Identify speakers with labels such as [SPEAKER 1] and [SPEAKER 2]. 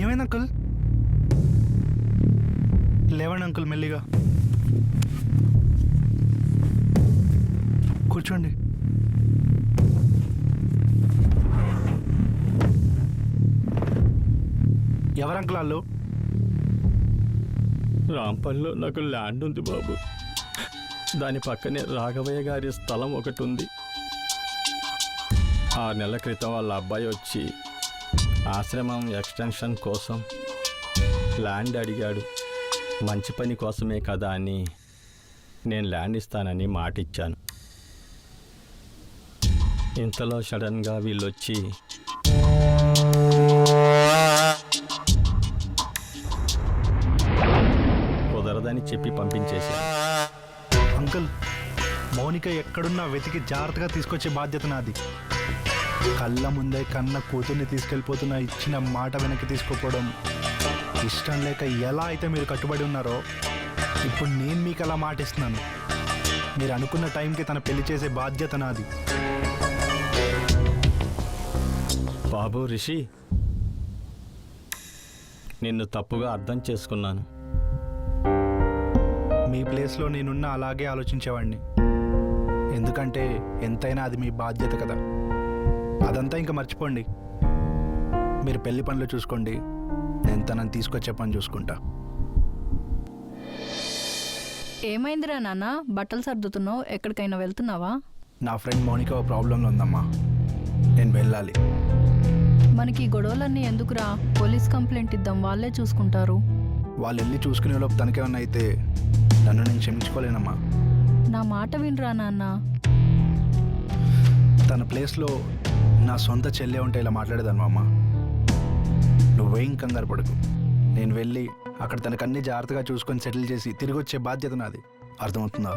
[SPEAKER 1] ఏమైంది అంకుల్ లేవండి అంకుల్ మెల్లిగా కూర్చోండి. ఎవరు వాళ్ళు?
[SPEAKER 2] రాంపల్లిలో నాకు ల్యాండ్ ఉంది బాబు. దాని పక్కనే రాఘవయ్య గారి స్థలం ఒకటి ఉంది. ఆరు నెలల క్రితం వాళ్ళ అబ్బాయి వచ్చి ఆశ్రమం ఎక్స్టెన్షన్ కోసం ల్యాండ్ అడిగాడు. మంచి పని కోసమే కదా అని నేను ల్యాండ్ ఇస్తానని మాట ఇచ్చాను ఇంతలో సడన్గా వీళ్ళొచ్చి కుదరదని చెప్పి పంపించేశారు.
[SPEAKER 1] అంకుల్ మౌనిక ఎక్కడున్నా వెతికి జాగ్రత్తగా తీసుకొచ్చే బాధ్యత నాది. కళ్ళ ముందే కన్న కూతుర్ని తీసుకెళ్ళిపోతున్న ఇచ్చిన మాట వెనక్కి తీసుకోపోవడం ఇష్టం లేక ఎలా అయితే మీరు కట్టుబడి ఉన్నారో ఇప్పుడు నేను మీకు అలా మాట ఇస్తున్నాను మీరు అనుకున్న టైంకి తన పెళ్ళి చేసే బాధ్యత నాది.
[SPEAKER 2] బాబు రిషి. నిన్ను తప్పుగా అర్థం చేసుకున్నాను.
[SPEAKER 1] మీ ప్లేస్లో నేనున్న అలాగే ఆలోచించేవాడిని ఎందుకంటే ఎంతైనా అది మీ బాధ్యత కదా. అదంతా ఇంకా మర్చిపోండి. మీరు పెళ్ళి పనులు చూసుకోండి. నేను తనని తీసుకొచ్చే పని చూసుకుంటా.
[SPEAKER 3] ఏమైందిరా నాన్న? బట్టలు సర్దుతున్నావు. ఎక్కడికైనా వెళ్తున్నావా?
[SPEAKER 1] నా ఫ్రెండ్ మౌనిక ఓ ప్రాబ్లంలో ఉందమ్మా. నేను వెళ్ళాలి.
[SPEAKER 3] మనకి గొడవలన్నీ ఎందుకురా? పోలీస్ కంప్లైంట్ ఇద్దాం వాళ్ళే చూసుకుంటారు.
[SPEAKER 1] వాళ్ళు వెళ్ళి చూసుకునే లోపు తనకేమన్నా అయితే నన్ను నేను క్షమించుకోలేనమ్మా.
[SPEAKER 3] నా మాట వినరా నాన్న?
[SPEAKER 1] తన ప్లేస్లో నా సొంత చెల్లె ఉంటే ఇలా మాట్లాడేదాను అమ్మ నువ్వేం కంగారు పడకు. నేను వెళ్ళి అక్కడ తనకు అన్ని జాగ్రత్తగా చూసుకొని సెటిల్ చేసి తిరిగి వచ్చే బాధ్యత నాది. అర్థమవుతుందా?